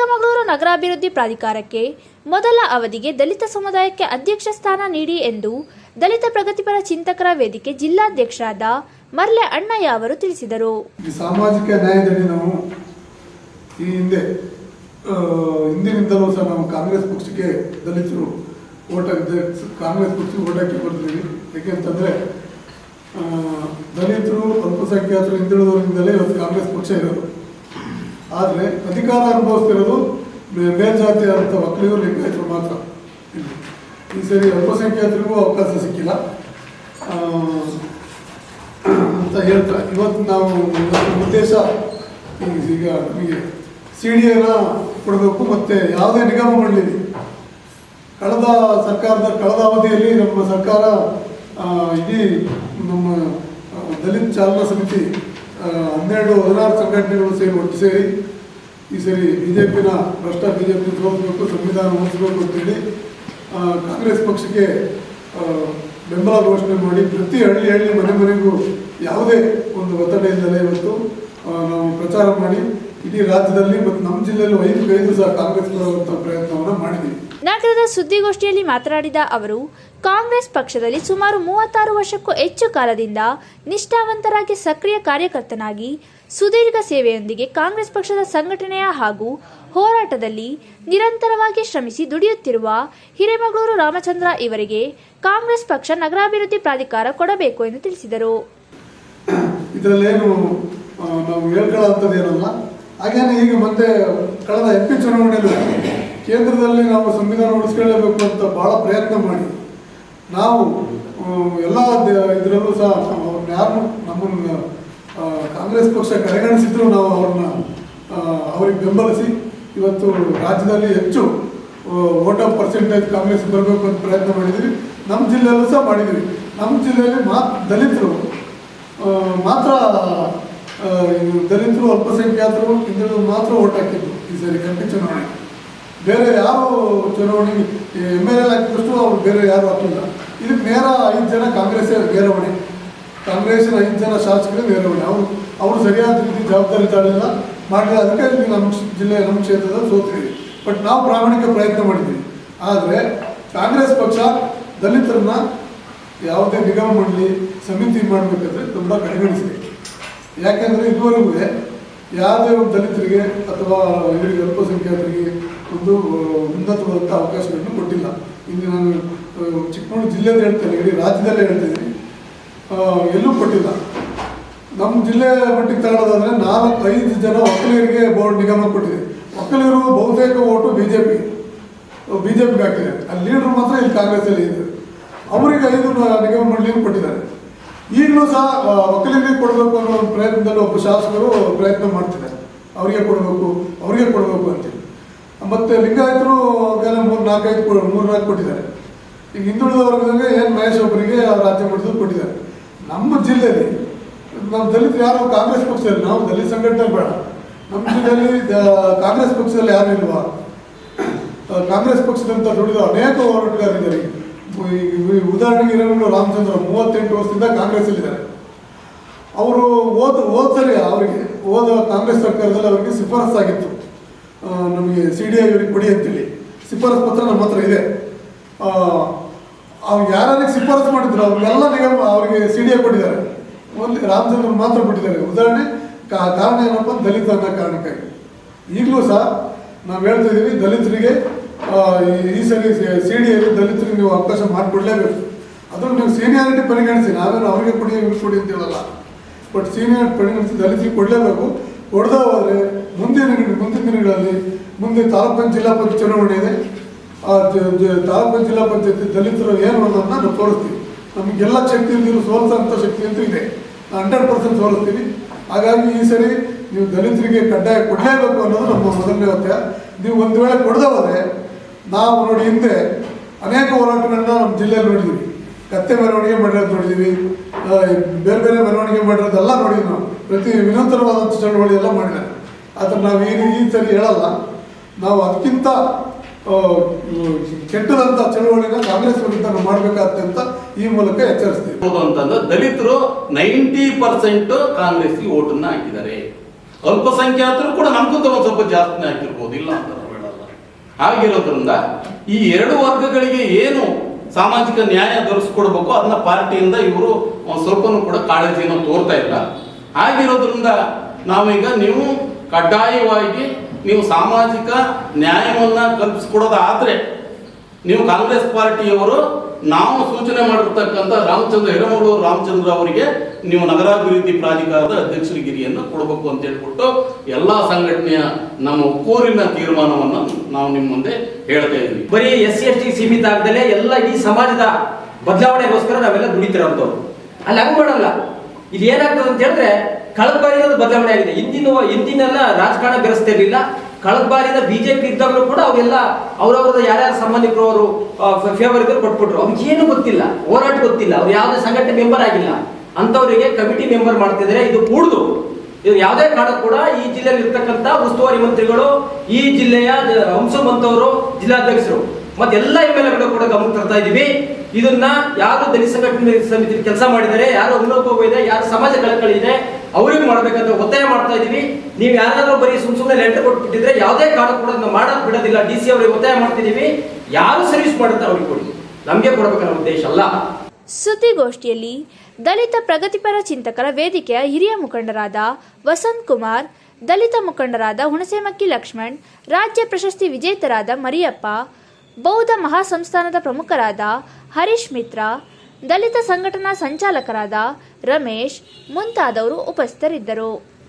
ಚಿಕ್ಕಮಗಳೂರು ನಗರಾಭಿವೃದ್ಧಿ ಪ್ರಾಧಿಕಾರಕ್ಕೆ ಮೊದಲ ಅವಧಿಗೆ ದಲಿತ ಸಮುದಾಯಕ್ಕೆ ಅಧ್ಯಕ್ಷ ಸ್ಥಾನ ನೀಡಿ ಎಂದು ದಲಿತ ಪ್ರಗತಿಪರ ಚಿಂತಕರ ವೇದಿಕೆ ಜಿಲ್ಲಾಧ್ಯಕ್ಷರಾದ ಮರ್ಲೆ ಅಣ್ಣಯ್ಯ ಅವರು ತಿಳಿಸಿದರು. ಸಾಮಾಜಿಕ ನ್ಯಾಯದಲ್ಲಿ ನಾವು ಈ ಹಿಂದೆ ಹಿಂದಿನಿಂದಲೂ ಸಹ ನಾವು ಕಾಂಗ್ರೆಸ್ ಪಕ್ಷಕ್ಕೆ ದಲಿತರು ಓಟ್ ಕಾಂಗ್ರೆಸ್ ಪಕ್ಷಕ್ಕೆ ಓಟ್ ಹಾಕಿ ಬರ್ತೀವಿ ಯಾಕೆಂತಂದ್ರೆ ದಲಿತರು ಅಲ್ಪಸಂಖ್ಯಾತರು ಹಿಂದುಳಿದವರಿಂದಲೇ ಇವತ್ತು ಕಾಂಗ್ರೆಸ್ ಪಕ್ಷ ಇರೋದು. ಆದರೆ ಅಧಿಕಾರ ಅನುಭವಿಸ್ತಿರೋದು ಮೇಲ್ಜಾತಿ ಮೇಲ್ಜಾತಿಯಾದಂಥ ಮಕ್ಕಳಿಗೂ ಲಿಂಗಾಯತರು ಮಾತ್ರ. ಈ ಸರಿ ಅಲ್ಪಸಂಖ್ಯಾತರಿಗೂ ಅವಕಾಶ ಸಿಕ್ಕಿಲ್ಲ. ಅಂತ ಹೇಳ್ತಾ, ಇವತ್ತು ನಾವು ಉದ್ದೇಶ ಈಗ- ನಮಗೆ ಸಿ ಡಿ ಎನ ಕೊಡಬೇಕು, ಮತ್ತು ಯಾವುದೇ ನಿಗಮ ಮಾಡಲಿ ಕಳೆದ ಸರ್ಕಾರದ, ಕಳೆದ ಅವಧಿಯಲ್ಲಿ ನಮ್ಮ ಸರ್ಕಾರ ಇಡೀ ನಮ್ಮ ದಲಿತ ಚಾಲನಾ ಸಮಿತಿ ಹನ್ನೆರಡು, ಹದಿನಾರು ಸಂಘಟನೆಗಳು ಸೇರಿ ಒಟ್ಟು ಸೇರಿ ಈ ಸರಿ ಬಿ ಜೆ ಪಿನ ಭ್ರಷ್ಟ ಬಿ ಜೆ ಪಿ ಸೋಲಿಸಬೇಕು ಸಂವಿಧಾನ ಉಳಿಸಬೇಕು ಅಂತೇಳಿ ಕಾಂಗ್ರೆಸ್ ಪಕ್ಷಕ್ಕೆ ಬೆಂಬಲ ಘೋಷಣೆ ಮಾಡಿ ಪ್ರತಿ ಹಳ್ಳಿ ಹಳ್ಳಿ ಮನೆ ಮನೆಗೂ ಯಾವುದೇ ಒಂದು ಒತ್ತಡ ಇಲ್ಲದೆ ಇವತ್ತು ನಾವು ಪ್ರಚಾರ ಮಾಡಿ ಇಡೀ ರಾಜ್ಯದಲ್ಲಿ ಮತ್ತು ನಮ್ಮ ಜಿಲ್ಲೆಯಲ್ಲಿ ಐದು ಐದು ಸಹ ಕಾಂಗ್ರೆಸ್ ಪ್ರಯತ್ನವನ್ನು ಮಾಡಿದ್ದೀವಿ. ನಗರದ ಸುದ್ದಿಗೋಷ್ಠಿಯಲ್ಲಿ ಮಾತನಾಡಿದ ಅವರು ಕಾಂಗ್ರೆಸ್ ಪಕ್ಷದಲ್ಲಿ ಸುಮಾರು ಮೂವತ್ತಾರು ವರ್ಷಕ್ಕೂ ಹೆಚ್ಚು ಕಾಲದಿಂದ ನಿಷ್ಠಾವಂತರಾಗಿ ಸಕ್ರಿಯ ಕಾರ್ಯಕರ್ತನಾಗಿ ಸುದೀರ್ಘ ಸೇವೆಯೊಂದಿಗೆ ಕಾಂಗ್ರೆಸ್ ಪಕ್ಷದ ಸಂಘಟನೆಯ ಹಾಗೂ ಹೋರಾಟದಲ್ಲಿ ನಿರಂತರವಾಗಿ ಶ್ರಮಿಸಿ ದುಡಿಯುತ್ತಿರುವ ಹಿರೇಮಗಳೂರು ರಾಮಚಂದ್ರ ಇವರಿಗೆ ಕಾಂಗ್ರೆಸ್ ಪಕ್ಷ ನಗರಾಭಿವೃದ್ಧಿ ಪ್ರಾಧಿಕಾರ ಕೊಡಬೇಕು ಎಂದು ತಿಳಿಸಿದರು. ಇದರಲ್ಲೇನು ನಾವು ಹೇಳ್ಕೊಳ್ಳೋ ಏನಲ್ಲ ಹಾಗೇನೆ ಈಗ ಮತ್ತೆ ಕಳೆದ ಎಂ ಪಿ ಚುನಾವಣೆಯಲ್ಲಿ ಕೇಂದ್ರದಲ್ಲಿ ನಾವು ಸಂವಿಧಾನ ಉಳಿಸ್ಕೊಳ್ಳೇಬೇಕು ಅಂತ ಭಾಳ ಪ್ರಯತ್ನ ಮಾಡಿ. ನಾವು ಎಲ್ಲ ಇದರಲ್ಲೂ ಸಹ ಅವ್ರನ್ನ ಯಾರು ನಮ್ಮನ್ನು ಕಾಂಗ್ರೆಸ್ ಪಕ್ಷ ಕಡೆಗಣಿಸಿದ್ರು ನಾವು ಅವ್ರನ್ನ ಅವ್ರಿಗೆ ಬೆಂಬಲಿಸಿ ಇವತ್ತು ರಾಜ್ಯದಲ್ಲಿ ಹೆಚ್ಚು ವೋಟ್ ಆಫ್ ಪರ್ಸೆಂಟೇಜ್ ಕಾಂಗ್ರೆಸ್ ಬರಬೇಕು ಅಂತ ಪ್ರಯತ್ನ ಮಾಡಿದ್ವಿ ನಮ್ಮ ಜಿಲ್ಲೆಯಲ್ಲೂ ಸಹ ಮಾಡಿದ್ವಿ ನಮ್ಮ ಜಿಲ್ಲೆಯಲ್ಲಿ ಮಾ ದಲಿತರು ಮಾತ್ರ ದಲಿತರು ಅಲ್ಪಸಂಖ್ಯಾತರು ಹಿಂದುಳಿದು ಮಾತ್ರ ಓಟ್ ಹಾಕಿದ್ರು ಈ ಸರಿ ಕಂಪಿ ಚುನಾವಣೆ. ಬೇರೆ ಯಾರು ಚುನಾವಣೆಗೆ ಎಂ ಎಲ್ ಎಲ್ ಹಾಕಿದಷ್ಟು ಅವ್ರು ಬೇರೆ ಯಾರು ಹಾಕಿಲ್ಲ. ಇದಕ್ಕೆ ನೇರ ಐದು ಜನ ಕಾಂಗ್ರೆಸ್ ನೇರವಣೆ ಕಾಂಗ್ರೆಸ್ಸಿನ ಐದು ಜನ ಶಾಸಕರು ನೇರವಣೆ ಅವರು ಅವರು ಸರಿಯಾದ ರೀತಿ ಜವಾಬ್ದಾರಿ ತಾಳಿಲ್ಲ. ಮಾಡಿದ ಅದಕ್ಕೆ ಇಲ್ಲಿ ನಮ್ಮ ಜಿಲ್ಲೆ, ನಮ್ಮ ಕ್ಷೇತ್ರದ ಸೋತಿದ್ದೀವಿ ಬಟ್ ನಾವು ಪ್ರಾಮಾಣಿಕ ಪ್ರಯತ್ನ ಮಾಡಿದ್ದೀವಿ ಆದರೆ ಕಾಂಗ್ರೆಸ್ ಪಕ್ಷ ದಲಿತರನ್ನ ಯಾವುದೇ ನಿಗಮ ಮಾಡಲಿ, ಸಮಿತಿ ಮಾಡಬೇಕಾದ್ರೆ ತುಂಬ ಕಡೆಗಣಿಸಿದೆ ಯಾಕೆಂದರೆ ಇದುವರೆಗೂ ಯಾವುದೇ ಒಂದು ದಲಿತರಿಗೆ ಅಥವಾ ಇವರಿಗೆ ಅಲ್ಪಸಂಖ್ಯಾತರಿಗೆ ಒಂದು ಉನ್ನತವಾದಂಥ ಅವಕಾಶಗಳನ್ನು ಕೊಟ್ಟಿಲ್ಲ. ಇಲ್ಲಿ ನಾನು ಚಿಕ್ಕಮಗಳೂರು ಜಿಲ್ಲೆಯಲ್ಲಿ ಹೇಳ್ತೇನೆ, ಇಡೀ ರಾಜ್ಯದಲ್ಲೇ ಹೇಳ್ತಿದ್ದೀನಿ. ಎಲ್ಲೂ ಕೊಟ್ಟಿಲ್ಲ. ನಮ್ಮ ಜಿಲ್ಲೆ ಮಟ್ಟಿಗೆ ತಗೊಳ್ಳೋದಾದರೆ ನಾಲ್ಕು ಐದು ಜನ ಒಕ್ಕಲಿಗರಿಗೆ ಬೋರ್ಡ್ ನಿಗಮ ಕೊಟ್ಟಿದೆ. ಒಕ್ಕಲಿಗರು ಬಹುತೇಕ vote B J P B J ಪಿಗೆ ಹಾಕಿದೆ. ಅಲ್ಲಿ ಲೀಡ್ರು ಮಾತ್ರ ಇಲ್ಲಿ ಕಾಂಗ್ರೆಸ್ಸಲ್ಲಿ ಇದೆ ಅವರಿಗೆ ಐದು ನಿಗಮ ಮಂಡಳಿಯನ್ನು ಕೊಟ್ಟಿದ್ದಾರೆ. ಈಗಲೂ ಸಹ ಒಕ್ಕಲಿಗರಿಗೆ ಕೊಡಬೇಕು ಅನ್ನೋ ಒಂದು ಪ್ರಯತ್ನದಲ್ಲಿ ಒಬ್ಬ ಶಾಸಕರು ಪ್ರಯತ್ನ ಮಾಡ್ತಿದ್ದಾರೆ. ಅವರಿಗೆ ಕೊಡಬೇಕು ಅವರಿಗೆ ಕೊಡಬೇಕು ಅಂತೇಳಿ ಮತ್ತೆ ಲಿಂಗಾಯತರು ಅವ್ರಿಗೆಲ್ಲ ಮೂರು ನಾಲ್ಕೈದು ಮೂರು ನಾಲ್ಕು ಕೊಟ್ಟಿದ್ದಾರೆ. ಈಗ ಹಿಂದುಳಿದ ವರ್ಗದಲ್ಲಿ ಏನು ಮಹೇಶ್ ಒಬ್ಬರಿಗೆ ರಾಜ್ಯ ಮಟ್ಟದಲ್ಲಿ ಕೊಟ್ಟಿದ್ದಾರೆ. ನಮ್ಮ ಜಿಲ್ಲೆಯಲ್ಲಿ, ನಮ್ಮ ದಲಿತರು ಯಾರು ಕಾಂಗ್ರೆಸ್ ಪಕ್ಷದಲ್ಲಿ, ನಾವು ದಲಿತ ಸಂಘಟನೆ ಬೇಡ. ನಮ್ಮ ಜಿಲ್ಲೆಯಲ್ಲಿ ಕಾಂಗ್ರೆಸ್ ಪಕ್ಷದಲ್ಲಿ ಯಾರು ಇಲ್ವಾ? ಕಾಂಗ್ರೆಸ್ ಪಕ್ಷದಂತ ದುಡಿದ ಅನೇಕ ಹೋರಾಟಗಾರರಿದ್ದಾರೆ. ಉದಾಹರಣೆಗೆ ಇರೋರು ರಾಮಚಂದ್ರ ಮೂವತ್ತೆಂಟು ವರ್ಷದಿಂದ ಕಾಂಗ್ರೆಸ್ಸಲ್ಲಿದ್ದಾರೆ. ಅವರು ಓದ್ ಓದ್ತಾರೆ ಅವರಿಗೆ ಓದ ಕಾಂಗ್ರೆಸ್ ಸರ್ಕಾರದಲ್ಲಿ ಅವರಿಗೆ ಶಿಫಾರಸ್ ಆಗಿತ್ತು. ನಮಗೆ ಸಿ ಡಿ ಐ ಕೊಡಿ ಅಂತೇಳಿ ಶಿಫಾರಸ್ ಪತ್ರ ನಮ್ಮ ಹತ್ರ ಇದೆ. ಅವ್ರು ಯಾರಿಗೆ ಶಿಫಾರಸ್ ಮಾಡಿದ್ರು ಅವ್ರಿಗೆಲ್ಲ ನಿಗಮ, ಅವರಿಗೆ ಸಿ ಡಿ ಐ ಕೊಟ್ಟಿದ್ದಾರೆ. ಒಂದು ರಾಮಚಂದ್ರ ಮಾತ್ರ ಕೊಟ್ಟಿದ್ದಾರೆ. ಉದಾಹರಣೆ ಕಾರಣ ಏನಪ್ಪ? ದಲಿತ ಅನ್ನೋ ಕಾರಣಕ್ಕಾಗಿ. ಈಗಲೂ ಸಹ ನಾವು ಹೇಳ್ತಾ ಇದ್ದೀವಿ ದಲಿತರಿಗೆ ಈ- ಸರಿ ಸಿ ಡಿ ಐಲಿ ದಲಿತರಿಗೆ ನೀವು ಅವಕಾಶ ಮಾಡಿಕೊಡ್ಲೇಬೇಕು. ಅದನ್ನು ನೀವು ಸೀನಿಯಾರಿಟಿ ಪರಿಗಣಿಸಿ ನಾವೇನು ಅವರಿಗೆ ಕೊಡಿ, ಇವ್ರಿಗೆ ಕೊಡಿ ಅಂತ ಹೇಳಲ್ಲ. ಬಟ್ ಸೀನಿಯರ್ ಪರಿಗಣಿಸಿ ದಲಿತರಿಗೆ ಕೊಡಲೇಬೇಕು. ಕೊಡದ ಹೋದರೆ ಮುಂದಿನ ದಿನ- ಮುಂದಿನ ದಿನಗಳಲ್ಲಿ ಮುಂದೆ ತಾಲೂಕು ಪಂಚಾಯತ್, ಜಿಲ್ಲಾ ಪಂಚಾಯತ್ ಚುನಾವಣೆ ಇದೆ. ಆ ತಾಲೂಕು ಜಿಲ್ಲಾ ಪಂಚಾಯತ್ ದಲಿತರು ಏನು ಅನ್ನೋದನ್ನ ನಾವು ತೋರಿಸ್ತೀವಿ. ನಮಗೆಲ್ಲ ಶಕ್ತಿ ಇಲ್ದಿರೋ ಸೋಲಿಸೋಂಥ ಶಕ್ತಿ ಅಂತೂ ಇದೆ. ಹಂಡ್ರೆಡ್ ಪರ್ಸೆಂಟ್ ಸೋಲಿಸ್ತೀವಿ ಹಾಗಾಗಿ ಈ ಸರಿ ನೀವು ದಲಿತರಿಗೆ ಕಡ್ಡಾಯ ಕೊಡಲೇಬೇಕು ಅನ್ನೋದು ನಮ್ಮ ಮೊದಲನೇ ಒತ್ತಾಯ. ನೀವು ಒಂದು ವೇಳೆ ಕೊಡದೆ ಹೋದರೆ ನಾವು ನೋಡಿ ಹಿಂದೆ ಅನೇಕ ಹೋರಾಟಗಳನ್ನ ನಮ್ಮ ಜಿಲ್ಲೆಯಲ್ಲಿ ನೋಡಿದ್ದೀವಿ ಕತ್ತೆ ಮೆರವಣಿಗೆ ಮಾಡಿರೋದು ನೋಡಿದ್ದೀವಿ ಬೇರೆ ಬೇರೆ ಮೆರವಣಿಗೆ ಮಾಡಿರೋದೆಲ್ಲ ನೋಡಿದ್ವಿ ನಾವು. ಪ್ರತಿ ವಿನೂತನವಾದಂಥ ಚಳವಳಿ ಎಲ್ಲ ಮಾಡಿದ್ದಾರೆ. ಆದರೆ ನಾವು ಈ ಈ ಸರಿ ಹೇಳಲ್ಲ. ನಾವು ಅದಕ್ಕಿಂತ ಕೆಟ್ಟದಂಥ ಚಳವಳಿನ ಕಾಂಗ್ರೆಸ್ ವಿರುದ್ಧ ಅಂತ ಈ ಮೂಲಕ ಎಚ್ಚರಿಸ್ತೀವಿ. ಅಂತಂದ್ರೆ ದಲಿತರು ನೈಂಟಿ ಪರ್ಸೆಂಟ್ ಕಾಂಗ್ರೆಸ್ಗೆ ಓಟನ್ನ ಹಾಕಿದ್ದಾರೆ. ಅಲ್ಪಸಂಖ್ಯಾತರು ಕೂಡ ನಮಗೂ ಒಂದು ಸ್ವಲ್ಪ ಜಾಸ್ತಿನೇ ಹಾಕಿರ್ಬೋದು ಇಲ್ಲ ಅಂತ ಹಾಗಿರೋದ್ರಿಂದ ಈ ಎರಡು ವರ್ಗಗಳಿಗೆ ಏನು ಸಾಮಾಜಿಕ ನ್ಯಾಯ ದೊರಕಿಸ್ಕೊಡ್ಬೇಕು ಅದನ್ನ ಪಾರ್ಟಿಯಿಂದ ಇವರು ಸ್ವಲ್ಪನೂ ಕೂಡ ಕಾಳಜಿಯನ್ನು ತೋರ್ತಾ ಇಲ್ಲ. ಆಗಿರೋದ್ರಿಂದ ನಾವೀಗ ನೀವು ಕಡ್ಡಾಯವಾಗಿ ನೀವು ಸಾಮಾಜಿಕ ನ್ಯಾಯವನ್ನ ಕಲ್ಪಿಸ್ಕೊಡೋದಾದ್ರೆ, ನೀವು ಕಾಂಗ್ರೆಸ್ ಪಾರ್ಟಿಯವರು ನಾವು ಸೂಚನೆ ಮಾಡಿರ್ತಕ್ಕಂಥ ರಾಮಚಂದ್ರ ಹಿರಮಗಳೂರು ರಾಮಚಂದ್ರ ಅವರಿಗೆ ನೀವು ನಗರಾಭಿವೃದ್ಧಿ ಪ್ರಾಧಿಕಾರದ ಅಧ್ಯಕ್ಷರಿಗಿರಿಯನ್ನು ಕೊಡಬೇಕು ಅಂತ ಹೇಳ್ಬಿಟ್ಟು ಎಲ್ಲಾ ಸಂಘಟನೆಯ ನಮ್ಮ ಒಕ್ಕೂರಿನ ತೀರ್ಮಾನವನ್ನು ನಾವು ನಿಮ್ಮ ಮುಂದೆ ಹೇಳ್ತಾ ಇದ್ವಿ ಬರೀ ಎಸ್ ಸಿ ಎಸ್ ಟಿ ಸೀಮಿತ ಆಗದಲ್ಲೇ ಎಲ್ಲ ಈ ಸಮಾಜದ ಬದಲಾವಣೆಗೋಸ್ಕರ ನಾವೆಲ್ಲ ದುಡಿತಿರೋಂಥವ್ರು. ಅಲ್ಲಿ ಹಂಗೆ ಮಾಡಲ್ಲ. ಇದು ಏನಾಗ್ತದೆ ಅಂತ ಹೇಳಿದ್ರೆ ಕಳೆದ ಬಾರಿ ಬದಲಾವಣೆ ಆಗಿದೆ. ಹಿಂದಿನ ಹಿಂದಿನೆಲ್ಲ ರಾಜಕಾರಣ ಬೆರೆಸ್ತಿರ್ಲಿಲ್ಲ. ಕಳೆದ ಬಾರಿನ ಬಿಜೆಪಿ ಇದ್ದಾಗಲೂ ಕೂಡ ಅವೆಲ್ಲ ಅವ್ರವ್ರದ ಯಾರ್ಯಾರ ಸಂಬಂಧಿಕರು ಅವರು ಫೇವರ್ ಇದ್ರು ಕೊಟ್ಬಿಟ್ರು. ಅವ್ರಿಗೆ ಏನು ಗೊತ್ತಿಲ್ಲ. ಹೋರಾಟ ಗೊತ್ತಿಲ್ಲ. ಅವ್ರು ಯಾವುದೇ ಸಂಘಟನೆ ಮೆಂಬರ್ ಆಗಿಲ್ಲ. ಅಂತವರಿಗೆ ಕಮಿಟಿ ಮೆಂಬರ್ ಮಾಡ್ತಿದ್ರೆ ಇದು ಕೂಡುದು. ಇದು ಯಾವುದೇ ಕಾರಣ ಕೂಡ ಈ ಜಿಲ್ಲೆಯಲ್ಲಿ ಇರ್ತಕ್ಕಂಥ ಉಸ್ತುವಾರಿ ಮಂತ್ರಿಗಳು, ಈ ಜಿಲ್ಲೆಯ ಹಂಸಮಂತವರು ಜಿಲ್ಲಾಧ್ಯಕ್ಷರು, ಮತ್ತೆ ಎಲ್ಲ ಎಂ ಎಲ್ ಎಗಳು ಕೂಡ ಗಮನ ತರ್ತಾ ಇದೀವಿ ಇದನ್ನ ಯಾರು ದಲಿತ ಸಂಘಟನೆ ಸಮಿತಿ ಕೆಲಸ ಮಾಡಿದರೆ ಯಾರು ಅನುಭವ ಇದೆ, ಯಾರು ಸಮಾಜ ಕಳಕಳಿ ಅವ್ರಿಗೆ ಮಾಡ್ಬೇಕಂತ ಒತ್ತಾಯ ಮಾಡ್ತಾ ಇದ್ದೀವಿ ನೀವು ಯಾರಾದರೂ ಬರೀ ಸುಮ್ ಸುಮ್ಮನೆ ಲೆಟರ್ ಕೊಟ್ಬಿಟ್ಟಿದ್ರೆ ಯಾವುದೇ ಕಾರಣ ಕೂಡ ನಾವು ಮಾಡಕ್ ಬಿಡೋದಿಲ್ಲ. ಡಿ ಸಿ ಅವರಿಗೆ ಒತ್ತಾಯ ಮಾಡ್ತಿದೀವಿ ಯಾರು ಸರ್ವಿಸ್ ಮಾಡುತ್ತಾರೆ ಅವ್ರಿಗೆ ಕೊಡಿ. ನಮಗೆ ಕೊಡಬೇಕನ್ನೋ ಉದ್ದೇಶ ಅಲ್ಲ. ಸುದ್ದಿಗೋಷ್ಠಿಯಲ್ಲಿ ದಲಿತ ಪ್ರಗತಿಪರ ಚಿಂತಕರ ವೇದಿಕೆಯ ಹಿರಿಯ ಮುಖಂಡರಾದ ವಸಂತ್ ಕುಮಾರ್, ದಲಿತ ಮುಖಂಡರಾದ ಹುಣಸೇಮಕ್ಕಿ ಲಕ್ಷ್ಮಣ್, ರಾಜ್ಯ ಪ್ರಶಸ್ತಿ ವಿಜೇತರಾದ ಮರಿಯಪ್ಪ, ಬೌದ್ಧ ಮಹಾಸಂಸ್ಥಾನದ ಪ್ರಮುಖರಾದ ಹರೀಶ್ ಮಿತ್ರ ದಲಿತ ಸಂಘಟನಾ ಸಂಚಾಲಕರಾದ ರಮೇಶ್ ಮುಂತಾದವರು ಉಪಸ್ಥಿತರಿದ್ದರು.